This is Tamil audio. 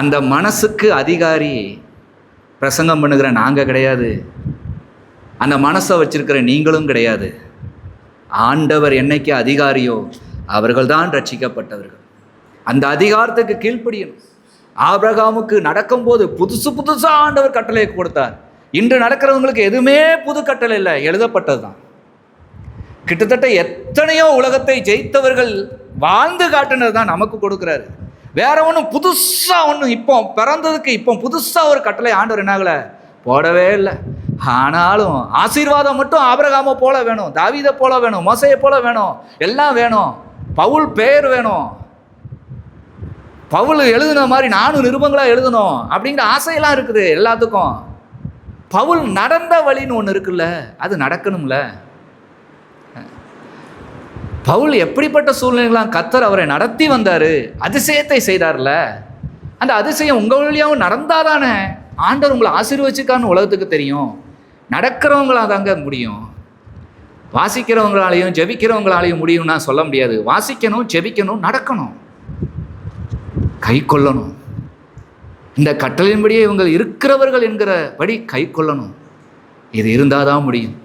அந்த மனசுக்கு அதிகாரி பிரசங்கம் பண்ணுகிற நாங்கள் கிடையாது. அந்த மனசை வச்சிருக்கிற நீங்களும் கிடையாது. ஆண்டவர் என்னைக்கு அதிகாரியோ அவர்கள்தான் ரட்சிக்கப்பட்டவர்கள். அந்த அதிகாரத்துக்கு கீழ்ப்படியணும். ஆபிரகாமுக்கு நடக்கும்போது புதுசு புதுசாக ஆண்டவர் கட்டளை கொடுத்தார். இன்று நடக்கிறவங்களுக்கு எதுவுமே புது கட்டளை இல்லை எழுதப்பட்டது தான். கிட்டத்தட்ட எத்தனையோ உலகத்தை ஜெயித்தவர்கள் வாழ்ந்து காட்டுனது தான் நமக்கு கொடுக்குறாரு. வேற ஒன்றும் புதுசாக ஒன்றும் இப்போ பிறந்ததுக்கு இப்போ புதுசாக ஒரு கட்டளை ஆண்டவர் என்னாகலை போடவே இல்லை. ஆனாலும் ஆசீர்வாதம் மட்டும் ஆபரகாம போல வேணும் தாவீதை போல வேணும் மோசையை போல வேணும் எல்லாம் வேணும். பவுல் பெயர் வேணும். பவுல் எழுதுன மாதிரி நானும் நிருபங்களாக எழுதணும் அப்படிங்கிற ஆசையெல்லாம் இருக்குது எல்லாத்துக்கும். பவுல் நடந்த வழின்னு ஒன்று இருக்குல்ல அது நடக்கணும்ல. பவுல் எப்படிப்பட்ட சூழ்நிலைகளாம் கத்தர் அவரை நடத்தி வந்தார்? அதிசயத்தை செய்தார்ல? அந்த அதிசயம் உங்கள் வழியாகவும் நடந்தாதானே? ஆண்டவர் உங்களை ஆசீர்வச்சிக்கான்னு உலகத்துக்கு தெரியும். நடக்கிறவங்களாக தாங்க முடியும். வாசிக்கிறவங்களாலையும் ஜெபிக்கிறவங்களாலையும் முடியும்னா சொல்ல முடியாது. வாசிக்கணும் ஜெபிக்கணும் நடக்கணும். கை கொள்ளணும். இந்த கட்டளையின்படியே இவங்க இருக்கிறவர்கள் என்கிறபடி கை கொள்ளணும். இது இருந்தால் தான் முடியும்.